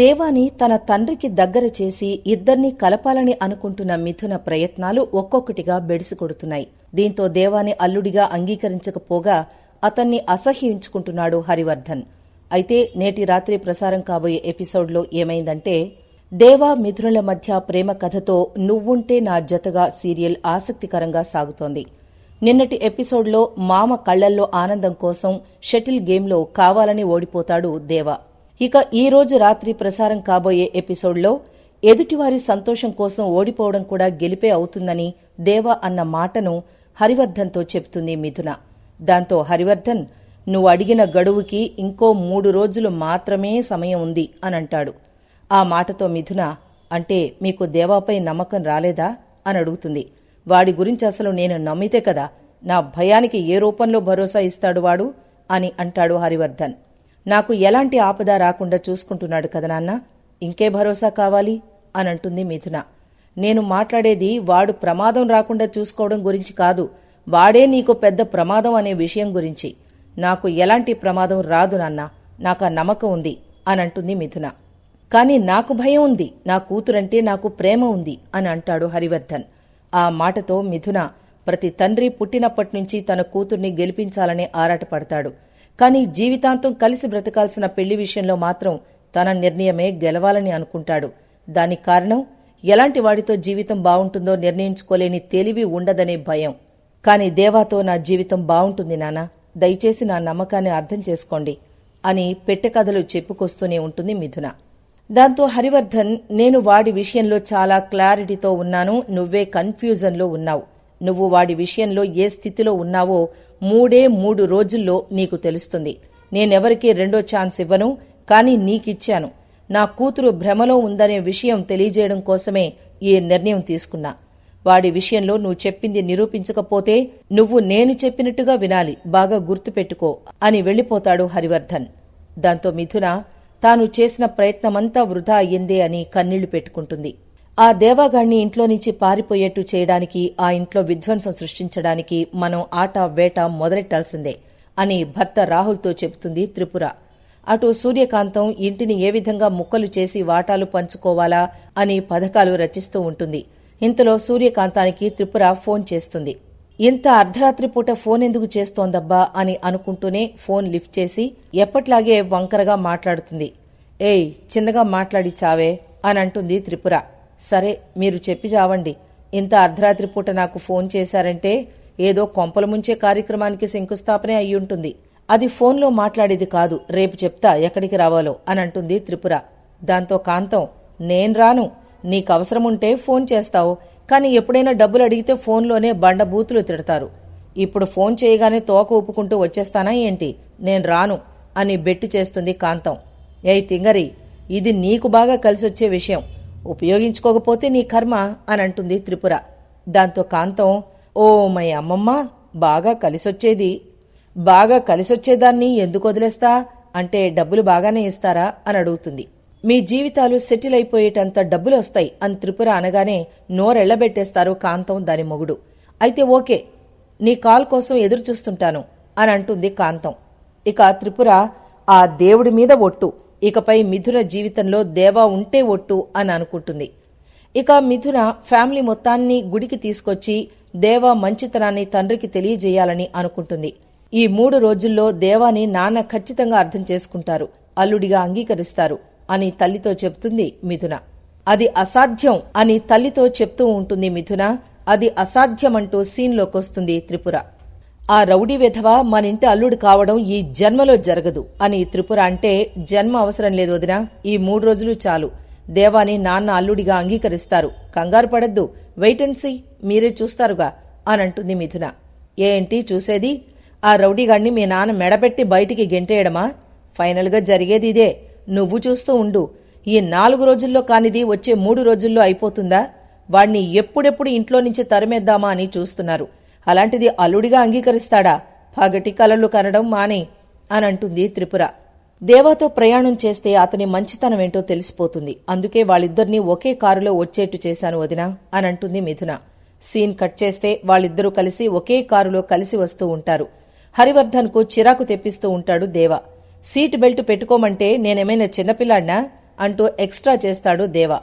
దేవాని తన తండ్రికి దగ్గర చేసి ఇద్దర్నీ కలపాలని అనుకుంటున్న మిథున ప్రయత్నాలు ఒక్కొక్కటిగా బెడిసికొడుతున్నాయి. దీంతో దేవాని అల్లుడిగా అంగీకరించకపోగా అతన్ని అసహ్యించుకుంటున్నాడు హరివర్ధన్. అయితే నేటి రాత్రి ప్రసారం కాబోయే ఎపిసోడ్లో ఏమైందంటే దేవా మిథునుల మధ్య ప్రేమ కథతో నువ్వుంటే నా జతగా సీరియల్ ఆసక్తికరంగా సాగుతోంది. నిన్నటి ఎపిసోడ్లో మామ కళ్ళల్లో ఆనందం కోసం షటిల్ గేమ్లో కావాలని ఓడిపోతాడు దేవా. ఇక ఈ రోజు రాత్రి ప్రసారం కాబోయే ఎపిసోడ్లో ఎదుటివారి సంతోషం కోసం ఓడిపోవడం కూడా గెలిపే అవుతుందని దేవా అన్న మాటను హరివర్ధన్తో చెప్తుంది మిథున. దాంతో హరివర్ధన్ నువ్వు అడిగిన గడువుకి ఇంకో మూడు రోజులు మాత్రమే సమయం ఉంది అని అంటాడు ఆ మాటతో మిథున అంటే మీకు దేవాపై నమ్మకం రాలేదా? అని అడుగుతుంది. వాడి గురించి అసలు నేను నమ్మితే కదా నా భయానికి ఏ రూపంలో భరోసా ఇస్తాడు వాడు? అని అంటాడు హరివర్ధన్. నాకు ఎలాంటి ఆపద రాకుండా చూసుకుంటున్నాడు కదా నాన్న. ఇంకే భరోసా కావాలి? అని అంటుంది మిథున. నేను మాట్లాడేది వాడు ప్రమాదం రాకుండా చూసుకోవడం గురించి కాదు. వాడే నీకు పెద్ద ప్రమాదం అనే విషయం గురించి. నాకు ఎలాంటి ప్రమాదం రాదు నాన్న. నాకు ఆ నమ్మకం ఉంది అని అంటుంది మిథున. కాని నాకు భయం ఉంది. నా కూతురంటే నాకు ప్రేమ ఉంది అని అంటాడు హరివర్ధన్. ఆ మాటతో మిథున ప్రతి తండ్రి పుట్టినప్పటినుంచి తన కూతుర్ని గెలిపించాలనే ఆరాటపడతాడు. కానీ జీవితాంతం కలిసి బ్రతకాల్సిన పెళ్ళి విషయంలో మాత్రం తన నిర్ణయమే గెలవాలని అనుకుంటాడు. దానికి కారణం ఎలాంటి వాడితో జీవితం బావుంటుందో నిర్ణయించుకోలేని తెలివి ఉండదనే భయం. కాని దేవాతో నా జీవితం బావుంటుంది నానా దయచేసి నా నమ్మకాన్ని అర్థం చేసుకోండి అని పెట్టెకథలు చెప్పుకొస్తూనే ఉంటుంది మిథున. దాంతో హరివర్ధన్ నేను వాడి విషయంలో చాలా క్లారిటీతో ఉన్నాను నువ్వే కన్ఫ్యూజన్లో ఉన్నావు. నువ్వు వాడి విషయంలో ఏ స్థితిలో ఉన్నావో మూడే మూడు రోజుల్లో నీకు తెలుస్తుంది. నేనెవరికీ రెండో ఛాన్స్ ఇవ్వను కానీ నీకిచ్చాను. నా కూతురు భ్రమలో ఉందనే విషయం తెలియజేయడం కోసమే ఈ నిర్ణయం తీసుకున్నా. వాడి విషయంలో నువ్వు చెప్పింది నిరూపించకపోతే నువ్వు నేను చెప్పినట్టుగా వినాలి బాగా గుర్తుపెట్టుకో అని వెళ్ళిపోతాడు హరివర్ధన్. దాంతో మిథున తాను చేసిన ప్రయత్నమంతా వృధా అయ్యిందే అని కన్నీళ్ళు పెట్టుకుంటుంది. ఆ దేవాగాణ్ణి ఇంట్లో నుంచి పారిపోయేట్టు చేయడానికి ఆ ఇంట్లో విధ్వంసం సృష్టించడానికి మనం ఆట వేట మొదలెట్టాల్సిందే అని భర్త రాహుల్తో చెబుతుంది త్రిపుర. అటు సూర్యకాంతం ఇంటిని ఏ విధంగా ముక్కలు చేసి వాటాలు పంచుకోవాలా అని పథకాలు రచిస్తూ ఉంటుంది. ఇంతలో సూర్యకాంతానికి త్రిపుర ఫోన్ చేస్తుంది. ఇంత అర్ధరాత్రి పూట ఫోన్ ఎందుకు చేస్తోందబ్బా అని అనుకుంటూనే ఫోన్ లిఫ్ట్ చేసి ఎప్పట్లాగే వంకరగా మాట్లాడుతుంది. ఏయ్ చిన్నగా మాట్లాడి చావే అని అంటుంది త్రిపుర. సరే మీరు చెప్పి చావండి. ఇంత అర్ధరాత్రి పూట నాకు ఫోన్ చేశారంటే ఏదో కొంపల ముంచే కార్యక్రమానికి శంకుస్థాపనే అయ్యుంటుంది. అది ఫోన్లో మాట్లాడేది కాదు రేపు చెప్తా ఎక్కడికి రావాలో అని అంటుంది త్రిపుర. దాంతో కాంతం నేను రాను. నీకు అవసరముంటే ఫోన్ చేస్తావు. కానీ ఎప్పుడైనా డబ్బులు అడిగితే ఫోన్లోనే బండ బూతులు తిడతారు. ఇప్పుడు ఫోన్ చేయగానే తోక ఊపుకుంటూ వచ్చేస్తానా ఏంటి? నేను రాను అని బెట్టు చేస్తుంది కాంతం. ఏయ్ తింగరి ఇది నీకు బాగా కలిసొచ్చే విషయం. ఉపయోగించుకోకపోతే నీ కర్మ అని అంటుంది త్రిపుర. దాంతో కాంతం ఓ మై అమ్మమ్మ బాగా కలిసొచ్చేది. బాగా కలిసొచ్చేదాన్ని ఎందుకు వదిలేస్తా? అంటే డబ్బులు బాగానే ఇస్తారా? అని అడుగుతుంది. మీ జీవితాలు సెటిల్ అయిపోయేటంత డబ్బులు వస్తాయి అని త్రిపుర అనగానే నోరెళ్ళబెట్టేస్తారు కాంతం దాని మొగుడు. అయితే ఓకే నీ కాల్ కోసం ఎదురు చూస్తుంటాను అని అంటుంది కాంతం. ఇక త్రిపుర ఆ దేవుడి మీద ఒట్టు. ఇకపై మిథున జీవితంలో దేవా ఉంటే ఒట్టు అని అనుకుంటుంది. ఇక మిథున ఫ్యామిలీ మొత్తాన్ని గుడికి తీసుకొచ్చి దేవా మంచితనాన్ని తండ్రికి తెలియజేయాలని అనుకుంటుంది. ఈ మూడు రోజుల్లో దేవాని నాన్న ఖచ్చితంగా అర్థం చేసుకుంటారు. అల్లుడిగా అంగీకరిస్తారు అని తల్లితో చెప్తుంది మిథున. అది అసాధ్యం అని తల్లితో చెప్తూ ఉంటుంది మిథున. అది అసాధ్యమంటూ సీన్లోకొస్తుంది త్రిపుర. ఆ రౌడీ విధవ మన ఇంటి అల్లుడు కావడం ఈ జన్మలో జరగదు అని త్రిపుర అంటే జన్మ అవసరం లేదు వదినా. ఈ మూడు రోజులు చాలు. దేవాని నాన్న అల్లుడిగా అంగీకరిస్తారు. కంగారు పడద్దు. వెయిటెన్సీ మీరే చూస్తారుగా అని అంటుంది మిథున. ఏంటి చూసేది? ఆ రౌడీగాణ్ణి మీ నాన్న మెడపెట్టి బయటికి గెంటేయడమా? ఫైనల్గా జరిగేది ఇదే. నువ్వు చూస్తూ ఉండు. ఈ నాలుగు రోజుల్లో కానిది వచ్చే మూడు రోజుల్లో అయిపోతుందా? వాణ్ణి ఎప్పుడెప్పుడు ఇంట్లో నుంచి తరిమేద్దామా అని చూస్తున్నారు. అలాంటిది అల్లుడిగా అంగీకరిస్తాడా? పగటి కలలు కనడం మానే అని అంటుంది త్రిపుర. దేవాతో ప్రయాణం చేస్తే అతని మంచితనం ఏంటో తెలిసిపోతుంది. అందుకే వాళ్ళిద్దరినీ ఒకే కారులో వచ్చేట్టు చేశాను వదినా అని అంటుంది మిథున. సీన్ కట్ చేస్తే వాళ్ళిద్దరూ కలిసి ఒకే కారులో కలిసి వస్తూ ఉంటారు. హరివర్ధన్కు చిరాకు తెప్పిస్తూ ఉంటాడు దేవ. సీట్ బెల్ట్ పెట్టుకోమంటే నేనేమైనా చిన్నపిల్లాడినా? అంటూ ఎక్స్ట్రా చేస్తాడు దేవా.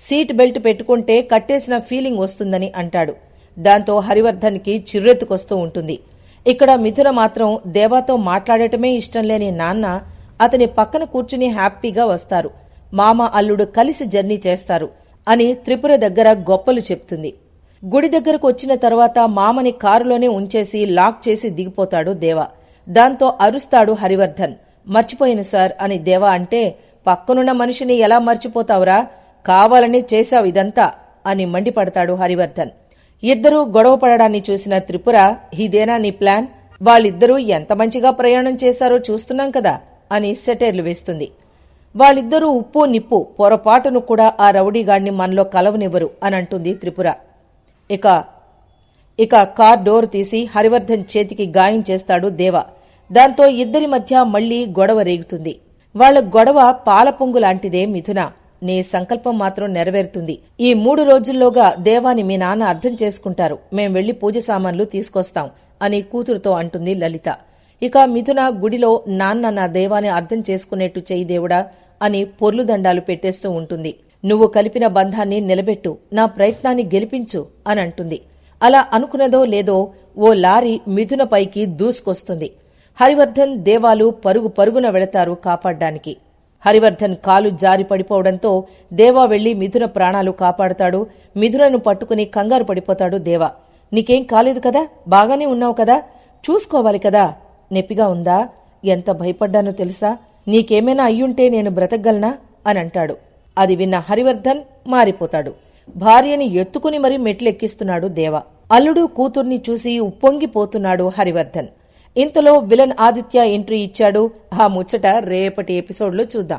సీట్ బెల్ట్ పెట్టుకుంటే కట్టేసిన ఫీలింగ్ వస్తుందని అంటాడు. దాంతో హరివర్ధన్కి చిర్రెత్తుకొస్తూ ఉంటుంది. ఇక్కడ మిథున మాత్రం దేవాతో మాట్లాడటమే ఇష్టం లేని నాన్న అతని పక్కన కూర్చుని హ్యాపీగా వస్తారు. మామ అల్లుడు కలిసి జర్నీ చేస్తారు అని త్రిపుర దగ్గర గొప్పలు చెప్తుంది. గుడి దగ్గరకు వచ్చిన తర్వాత మామని కారులోనే ఉంచేసి లాక్ చేసి దిగిపోతాడు దేవా. దాంతో అరుస్తాడు హరివర్ధన్. మర్చిపోయిన సార్ అని దేవా అంటే పక్కనున్న మనిషిని ఎలా మర్చిపోతావురా? కావాలని చేశావు ఇదంతా అని మండిపడతాడు హరివర్ధన్. ఇద్దరూ గొడవ పడడాన్ని చూసిన త్రిపుర ఇదేనా నీ ప్లాన్? వాళ్ళిద్దరూ ఎంత మంచిగా ప్రయాణం చేశారో చూస్తున్నాం కదా అని సెటైర్లు వేస్తుంది. వాళ్ళిద్దరూ ఉప్పు నిప్పు పొరపాటును కూడా ఆ రౌడీగాడిని మనలో కలవనివ్వరు అని అంటుంది త్రిపుర. ఇక ఇక కార్ డోర్ తీసి హరివర్ధన్ చేతికి గాయం చేస్తాడు దేవ. దాంతో ఇద్దరి మధ్య మళ్ళీ గొడవ రేగుతుంది. వాళ్ళ గొడవ పాలపొంగు లాంటిదే మిథున. నీ సంకల్పం మాత్రం నెరవేరుతుంది. ఈ మూడు రోజుల్లోగా దేవాని మీ నాన్న అర్థం చేసుకుంటారు. మేం వెళ్ళి పూజ సామాన్లు తీసుకొస్తాం అని కూతురుతో అంటుంది లలిత. ఇక మిథున గుడిలో నాన్న నా దేవాన్ని అర్థం చేసుకునేట్టు చెయ్యి దేవుడా అని పొర్లు దండాలు పెట్టేస్తూ ఉంటుంది. నువ్వు కలిపిన బంధాన్ని నిలబెట్టు నా ప్రయత్నాన్ని గెలిపించు అని అంటుంది. అలా అనుకున్నదో లేదో ఓ లారీ మిథున పైకి దూసుకొస్తుంది. హరివర్ధన్ దేవాలు పరుగు పరుగున వెళతారు కాపాడ్డానికి. హరివర్ధన్ కాలు జారి పడిపోవడంతో దేవా వెళ్ళి మిథున ప్రాణాలు కాపాడతాడు. మిథునను పట్టుకుని కంగారు పడిపోతాడు దేవా. నీకేం కాలేదు కదా? బాగానే ఉన్నావు కదా? చూసుకోవాలి కదా? నెప్పిగా ఉందా? ఎంత భయపడ్డానో తెలుసా? నీకేమైనా అయ్యుంటే నేను బ్రతకగలనా? అని అంటాడు. అది విన్న హరివర్ధన్ మారిపోతాడు. భార్యని ఎత్తుకుని మరీ మెట్లెక్కిస్తున్నాడు దేవ. అల్లుడు కూతుర్ని చూసి ఉప్పొంగిపోతున్నాడు హరివర్ధన్. ఇంతలో విలన్ ఆదిత్య ఎంట్రీ ఇచ్చాడు. ఆ ముచ్చట రేపటి ఎపిసోడ్లో చూద్దాం.